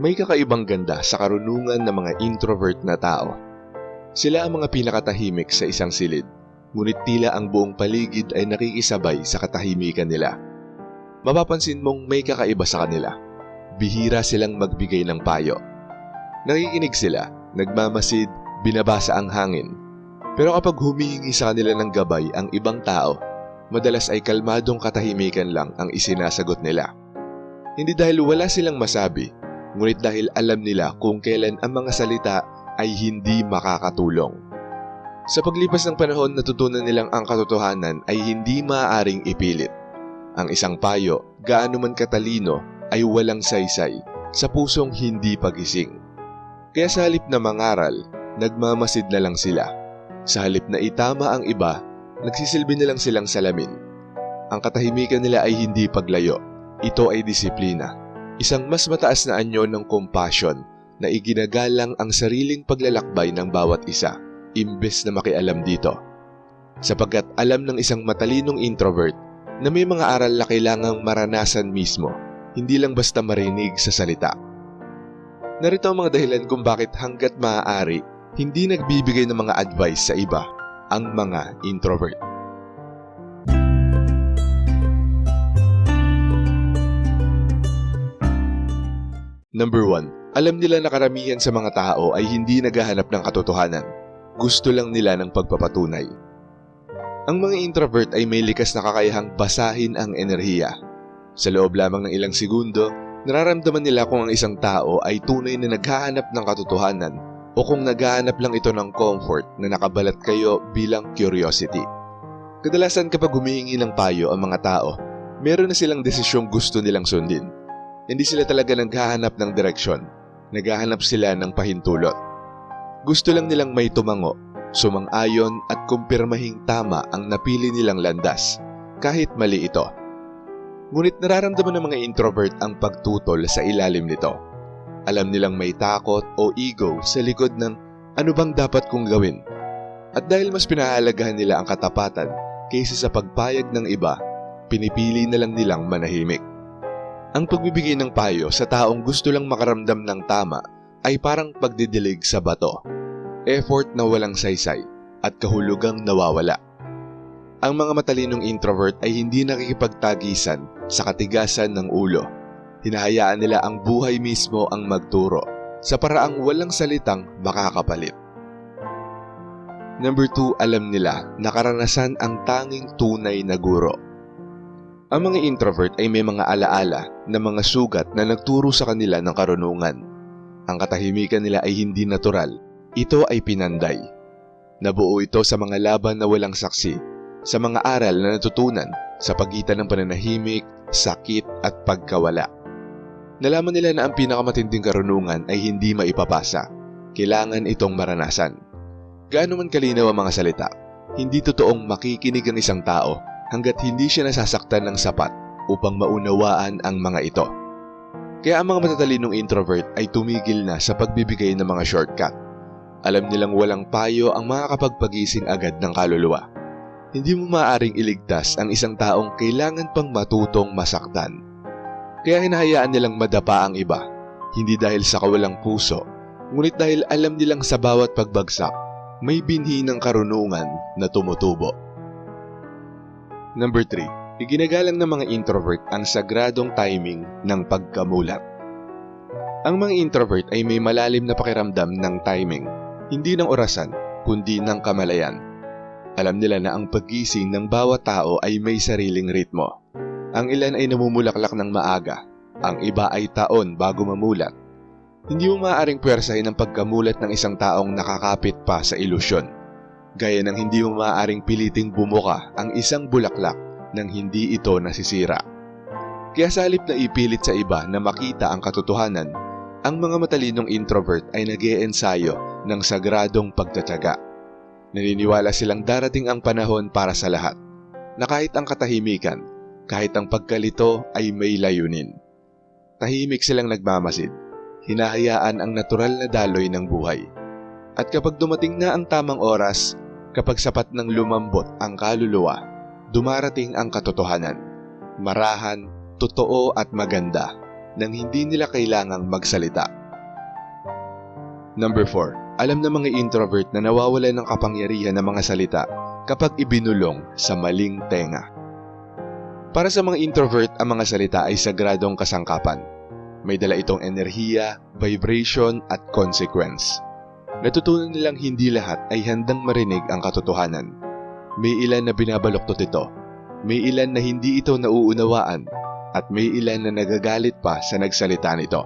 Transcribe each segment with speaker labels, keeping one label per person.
Speaker 1: May kakaibang ganda sa karunungan ng mga introvert na tao. Sila ang mga pinakatahimik sa isang silid, ngunit tila ang buong paligid ay nakikisabay sa katahimikan nila. Mapapansin mong may kakaiba sa kanila. Bihira silang magbigay ng payo. Nakikinig sila, nagmamasid, binabasa ang hangin. Pero kapag humihingi sa kanila ng gabay ang ibang tao, madalas ay kalmadong katahimikan lang ang isinasagot nila. Hindi dahil wala silang masabi, ngunit dahil alam nila kung kailan ang mga salita ay hindi makakatulong. Sa paglipas ng panahon natutunan nilang ang katotohanan ay hindi maaaring ipilit. Ang isang payo, gaano man katalino, ay walang saysay sa pusong hindi pagising. Kaya sa halip na mangaral, nagmamasid na lang sila. Sa halip na itama ang iba, nagsisilbi na lang silang salamin. Ang katahimikan nila ay hindi paglayo. Ito ay disiplina. Isang mas mataas na anyo ng compassion na iginagalang ang sariling paglalakbay ng bawat isa, imbes na makialam dito. Sapagkat alam ng isang matalinong introvert na may mga aral na kailangang maranasan mismo, hindi lang basta marinig sa salita. Narito ang mga dahilan kung bakit hanggat maaari, hindi nagbibigay ng mga advice sa iba ang mga introvert. Number 1. Alam nila na karamihan sa mga tao ay hindi naghahanap ng katotohanan. Gusto lang nila ng pagpapatunay. Ang mga introvert ay may likas na kakayahang basahin ang enerhiya. Sa loob lamang ng ilang segundo, nararamdaman nila kung ang isang tao ay tunay na naghahanap ng katotohanan o kung naghahanap lang ito ng comfort na nakabalat kayo bilang curiosity. Kadalasan kapag humihingi ng payo ang mga tao, meron na silang desisyong gusto nilang sundin. Hindi sila talaga naghahanap ng direksyon. Naghahanap sila ng pahintulot. Gusto lang nilang may tumango, sumang-ayon at kumpirmahing tama ang napili nilang landas, kahit mali ito. Ngunit nararamdaman ng mga introvert ang pagtutol sa ilalim nito. Alam nilang may takot o ego sa likod ng ano bang dapat kong gawin. At dahil mas pinahalagahan nila ang katapatan kaysa sa pagpayag ng iba, pinipili na lang nilang manahimik. Ang pagbibigay ng payo sa taong gusto lang makaramdam ng tama ay parang pagdidilig sa bato. Effort na walang saysay at kahulugang nawawala. Ang mga matalinong introvert ay hindi nakikipagtagisan sa katigasan ng ulo. Hinahayaan nila ang buhay mismo ang magturo sa paraang walang salitang makakapalit. Number 2, alam nila na karanasan ang tanging tunay na guro. Ang mga introvert ay may mga alaala na mga sugat na nagturo sa kanila ng karunungan. Ang katahimikan nila ay hindi natural. Ito ay pinanday. Nabuo ito sa mga laban na walang saksi, sa mga aral na natutunan sa pagitan ng pananahimik, sakit at pagkawala. Nalaman nila na ang pinakamatinding karunungan ay hindi maipapasa. Kailangan itong maranasan. Gaano man kalinaw ang mga salita, hindi totoong makikinig ang isang tao hanggat hindi siya nasasaktan ng sapat upang maunawaan ang mga ito. Kaya ang mga matatalinong introvert ay tumigil na sa pagbibigay ng mga shortcut. Alam nilang walang payo ang makakapagpagising agad ng kaluluwa. Hindi mo maaaring iligtas ang isang taong kailangan pang matutong masaktan. Kaya hinahayaan nilang madapa ang iba, hindi dahil sa kawalang puso, ngunit dahil alam nilang sa bawat pagbagsak, may binhi ng karunungan na tumutubo. Number 3. Iginagalang ng mga introvert ang sagradong timing ng pagkamulat. Ang mga introvert ay may malalim na pakiramdam ng timing, hindi ng orasan, kundi ng kamalayan. Alam nila na ang paggising ng bawat tao ay may sariling ritmo. Ang ilan ay namumulaklak ng maaga, ang iba ay taon bago mamulat. Hindi mo maaaring pwersahin ang pagkamulat ng isang taong nakakapit pa sa ilusyon. Gaya ng hindi mo maaaring piliting bumuka ang isang bulaklak nang hindi ito nasisira. Kaya sa halip na ipilit sa iba na makita ang katotohanan, ang mga matalinong introvert ay nag ensayo ng sagradong pagtatyaga. Naniniwala silang darating ang panahon para sa lahat, na kahit ang katahimikan, kahit ang pagkalito ay may layunin. Tahimik silang nagmamasid, hinahayaan ang natural na daloy ng buhay. At kapag dumating na ang tamang oras, kapag sapat ng lumambot ang kaluluwa, dumarating ang katotohanan. Marahan, totoo at maganda nang hindi nila kailangang magsalita. Number 4. Alam ng mga introvert na nawawala ng kapangyarihan ng mga salita kapag ibinulong sa maling tenga. Para sa mga introvert, ang mga salita ay sagradong kasangkapan. May dala itong enerhiya, vibration at consequence. Natutunan nilang hindi lahat ay handang marinig ang katotohanan. May ilan na binabaloktot ito. May ilan na hindi ito nauunawaan at may ilan na nagagalit pa sa nagsalita nito.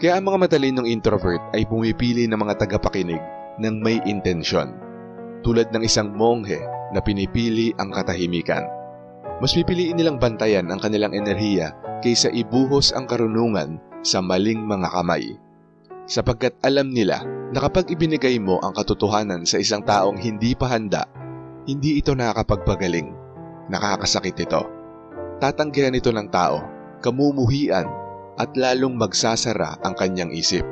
Speaker 1: Kaya ang mga matalinong introvert ay pumipili ng mga tagapakinig ng may intensyon. Tulad ng isang monghe na pinipili ang katahimikan. Mas pipiliin nilang bantayan ang kanilang enerhiya kaysa ibuhos ang karunungan sa maling mga kamay. Sapagkat alam nila na kapag ibinigay mo ang katotohanan sa isang taong hindi pa handa, hindi ito nakakapagpagaling. Nakakasakit ito. Tatanggihan ito ng tao, kamumuhian, at lalong magsasara ang kanyang isip.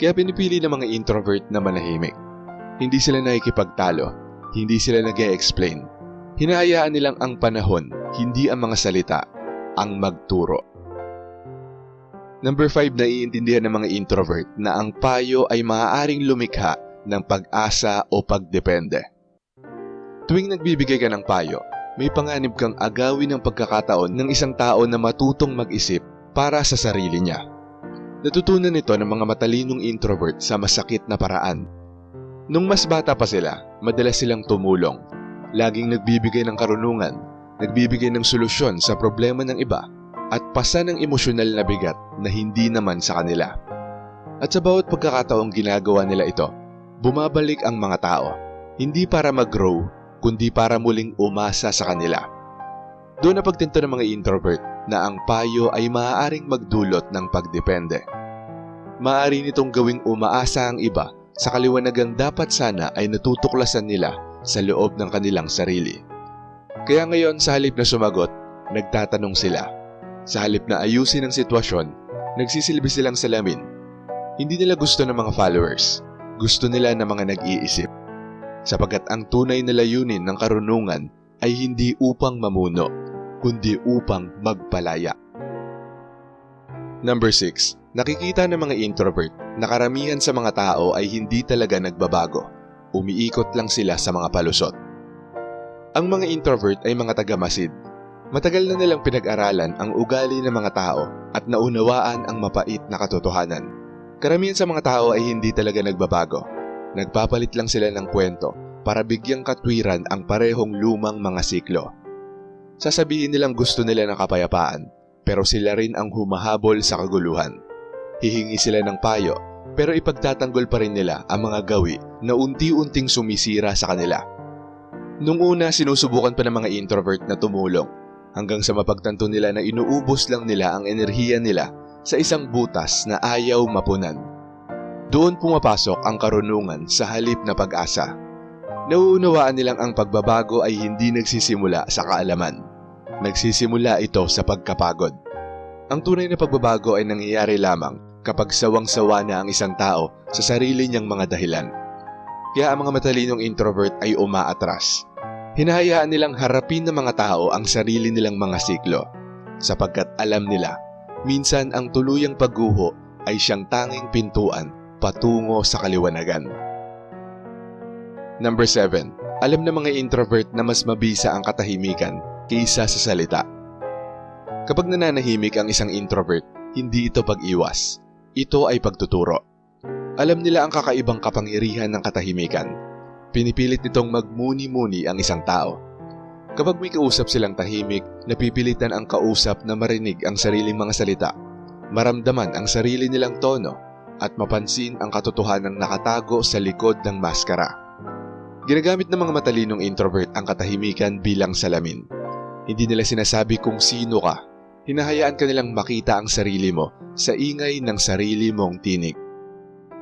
Speaker 1: Kaya pinipili ng mga introvert na manahimik. Hindi sila nakikipagtalo, hindi sila nag explain Hinahayaan nilang ang panahon, hindi ang mga salita, ang magturo. Number 5 na iintindihan ng mga introvert na ang payo ay maaaring lumikha ng pag-asa o pagdepende. Tuwing nagbibigay ka ng payo, may panganib kang agawin ng pagkakataon ng isang tao na matutong mag-isip para sa sarili niya. Natutunan ito ng mga matalinong introvert sa masakit na paraan. Nung mas bata pa sila, madalas silang tumulong. Laging nagbibigay ng karunungan, nagbibigay ng solusyon sa problema ng iba at pasa ng emosyonal na bigat na hindi naman sa kanila. At sa bawat pagkakataong ginagawa nila ito, bumabalik ang mga tao, hindi para mag-grow, kundi para muling umasa sa kanila. Doon na pagtinto ng mga introvert na ang payo ay maaaring magdulot ng pagdepende. Maaari nitong gawing umaasa ang iba sa kaliwanagang dapat sana ay natutuklasan nila sa loob ng kanilang sarili. Kaya ngayon sa halip na sumagot, nagtatanong sila. Sa halip na ayusin ang sitwasyon, nagsisilbi silang salamin. Hindi nila gusto ng mga followers, gusto nila ng mga nag-iisip. Sapagkat ang tunay na layunin ng karunungan ay hindi upang mamuno, kundi upang magpalaya. Number 6. Nakikita ng mga introvert na karamihan sa mga tao ay hindi talaga nagbabago. Umiikot lang sila sa mga palusot. Ang mga introvert ay mga tagamasid. Matagal na nilang pinag-aralan ang ugali ng mga tao at naunawaan ang mapait na katotohanan. Karamihan sa mga tao ay hindi talaga nagbabago. Nagpapalit lang sila ng kwento para bigyang katwiran ang parehong lumang mga siklo. Sasabihin nilang gusto nila ng kapayapaan, pero sila rin ang humahabol sa kaguluhan. Hihingi sila ng payo, pero ipagtatanggol pa rin nila ang mga gawi na unti-unting sumisira sa kanila. Nung una, sinusubukan pa ng mga introvert na tumulong, hanggang sa mapagtanto nila na inuubos lang nila ang enerhiya nila sa isang butas na ayaw mapunan. Doon pumapasok ang karunungan sa halip na pag-asa. Nauunawaan nilang ang pagbabago ay hindi nagsisimula sa kaalaman. Nagsisimula ito sa pagkapagod. Ang tunay na pagbabago ay nangyayari lamang kapag sawang-sawa na ang isang tao sa sarili niyang mga dahilan. Kaya ang mga matalinong introvert ay umaatras. Hinahayaan nilang harapin ng mga tao ang sarili nilang mga siklo sapagkat alam nila minsan ang tuluyang pagguho ay siyang tanging pintuan patungo sa kaliwanagan. Number 7. Alam ng mga introvert na mas mabisa ang katahimikan kaysa sa salita. Kapag nananahimik ang isang introvert, hindi ito pag-iwas. Ito ay pagtuturo. Alam nila ang kakaibang kapangyarihan ng katahimikan. Pinipilit nitong magmuni-muni ang isang tao. Kapag may kausap silang tahimik, napipilitan ang kausap na marinig ang sariling mga salita, maramdaman ang sarili nilang tono, at mapansin ang katotohanang nakatago sa likod ng maskara. Ginagamit ng mga matalinong introvert ang katahimikan bilang salamin. Hindi nila sinasabi kung sino ka. Hinahayaan ka nilang makita ang sarili mo sa ingay ng sarili mong tinig.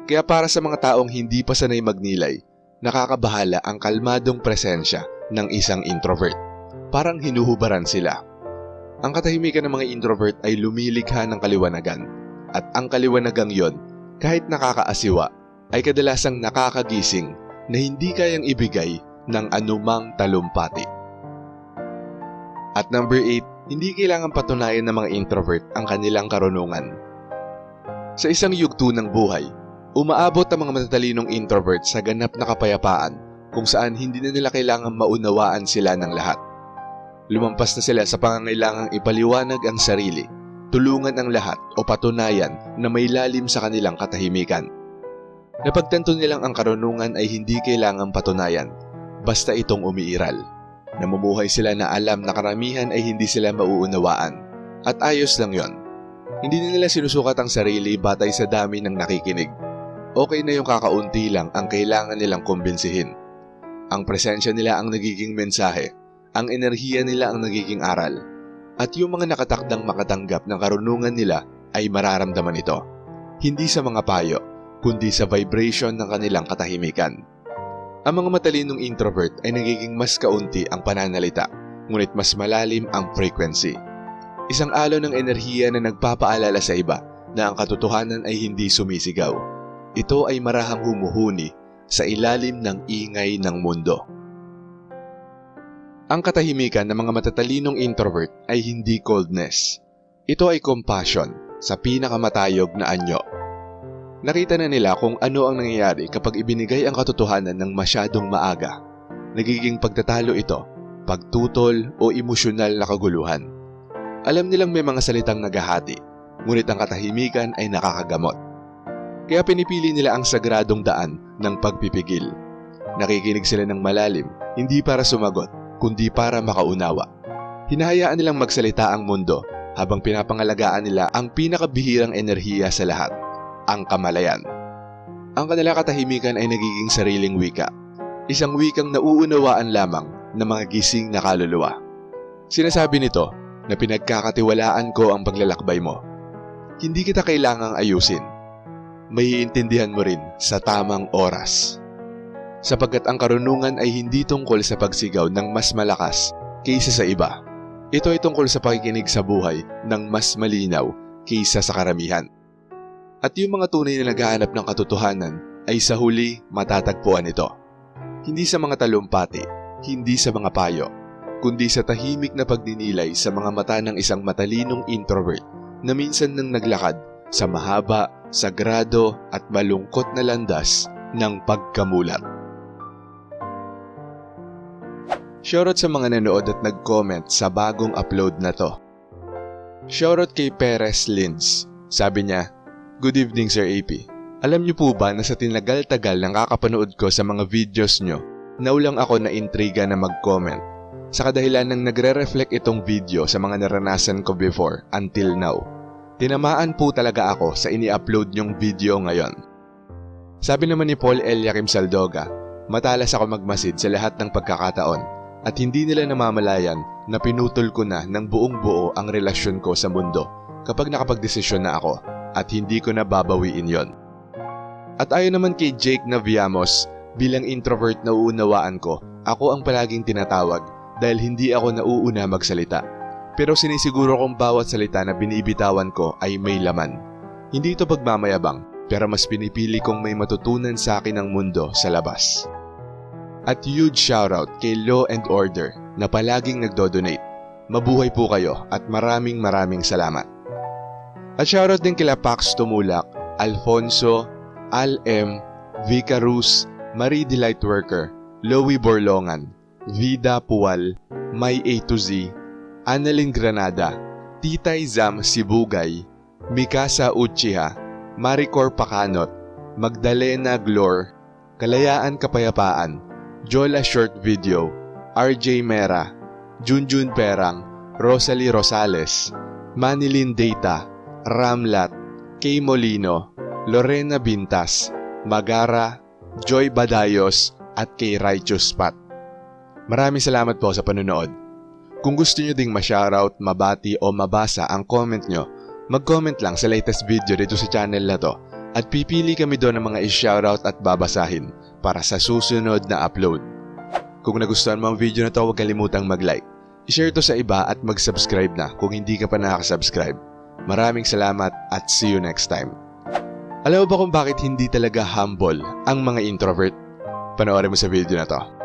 Speaker 1: Kaya para sa mga taong hindi pa sanay magnilay, nakakabahala ang kalmadong presensya ng isang introvert. Parang hinuhubaran sila. Ang katahimikan ng mga introvert ay lumilikha ng kaliwanagan. At ang kaliwanagang yon, kahit nakakaasiwa, ay kadalasang nakakagising na hindi kayang ibigay ng anumang talumpati. At number 8, Hindi kailangan patunayan ng mga introvert ang kanilang karunungan. Sa isang yugto ng buhay, umaabot ang mga matatalinong introvert sa ganap na kapayapaan kung saan hindi na nila kailangan maunawaan sila ng lahat. Lumampas na sila sa pangangailangang ipaliwanag ang sarili, tulungan ang lahat o patunayan na may lalim sa kanilang katahimikan. Napagtanto nilang ang karunungan ay hindi kailangang patunayan, basta itong umiiral. Namumuhay sila na alam na karamihan ay hindi sila mauunawaan. At ayos lang yon. Hindi nila sinusukat ang sarili batay sa dami ng nakikinig. Okay na yung kakaunti lang ang kailangan nilang kumbinsihin. Ang presensya nila ang nagiging mensahe, ang enerhiya nila ang nagiging aral, at yung mga nakatakdang makatanggap ng karunungan nila ay mararamdaman ito. Hindi sa mga payo, kundi sa vibration ng kanilang katahimikan. Ang mga matalinong introvert ay nagiging mas kaunti ang pananalita, ngunit mas malalim ang frequency. Isang alon ng enerhiya na nagpapaalala sa iba na ang katotohanan ay hindi sumisigaw. Ito ay marahang humuhuni sa ilalim ng ingay ng mundo. Ang katahimikan ng mga matatalinong introvert ay hindi coldness. Ito ay compassion sa pinakamatayog na anyo. Nakita na nila kung ano ang nangyayari kapag ibinigay ang katotohanan ng masyadong maaga. Nagiging pagtatalo ito, pagtutol o emosyonal na kaguluhan. Alam nilang may mga salitang naghahati, ngunit ang katahimikan ay nakakagamot. Kaya pinipili nila ang sagradong daan ng pagpipigil. Nakikinig sila ng malalim, hindi para sumagot, kundi para makaunawa. Hinahayaan nilang magsalita ang mundo habang pinapangalagaan nila ang pinakabihirang enerhiya sa lahat, ang kamalayan. Ang kanila katahimikan ay nagiging sariling wika, isang wikang nauunawaan lamang ng mga gising na kaluluwa. Sinasabi nito na pinagkakatiwalaan ko ang paglalakbay mo. Hindi kita kailangang ayusin. Maiintindihan mo rin sa tamang oras sapagkat ang karunungan ay hindi tungkol sa pagsigaw ng mas malakas kaysa sa iba. Ito ay tungkol sa pakikinig sa buhay ng mas malinaw kaysa sa karamihan. At yung mga tunay na naghahanap ng katotohanan ay sa huli matatagpuan ito. Hindi sa mga talumpati, hindi sa mga payo, kundi sa tahimik na pagdinilay sa mga mata ng isang matalinong introvert na minsan nang naglakad sa mahaba, sagrado at malungkot na landas ng pagkamulat. Shoutout sa mga nanood at nag-comment sa bagong upload na to. Shoutout kay Perez Lins. Sabi niya, Good evening Sir AP. Alam niyo po ba na sa tinagal-tagal ng kakapanood ko sa mga videos niyo, naulang ako na intriga na mag-comment. Sa kadahilan ng nagre-reflect itong video sa mga naranasan ko before until now. Tinamaan po talaga ako sa ini-upload niyong video ngayon. Sabi naman ni Paul Eliakim Saldoga, matalas ako magmasid sa lahat ng pagkakataon at hindi nila namamalayan na pinutol ko na ng buong buo ang relasyon ko sa mundo kapag nakapagdesisyon na ako at hindi ko na babawiin yon. At ayon naman kay Jake Naviamos, bilang introvert na uunawaan ko, ako ang palaging tinatawag dahil hindi ako nauuna magsalita. Pero sinisiguro kong bawat salita na binibitawan ko ay may laman. Hindi ito pagmamayabang, pero mas pinipili kong may matutunan sa akin ang mundo sa labas. At huge shoutout kay Law and Order na palaging nagdo-donate. Mabuhay po kayo at maraming maraming salamat. At shoutout din kila Pax Tumulak, Alfonso, Al M, Vika Ruz, Marie Delight Worker, Lowy Borlongan, Vida Puwal, May A to Z, Annalyn Granada, Titay Zam Sibugay, Mikasa Uchiha, Maricor Pakanot, Magdalena Glor, Kalayaan Kapayapaan, Jola Short Video, RJ Mera, Junjun Perang, Rosalie Rosales, Manilin Data, Ramlat, Kay Molino, Lorena Bintas, Magara, Joy Badayos at kay Righteous Pat. Maraming salamat po sa panonood. Kung gusto nyo ding ma-shoutout, mabati o mabasa ang comment nyo, mag-comment lang sa latest video dito sa channel na to at pipili kami doon ng mga i-shoutout at babasahin para sa susunod na upload. Kung nagustuhan mo ang video na to, huwag kalimutang mag-like. I-share to sa iba at mag-subscribe na kung hindi ka pa nakaka-subscribe. Maraming salamat at see you next time. Alam mo ba kung bakit hindi talaga humble ang mga introvert? Panoorin mo sa video na to.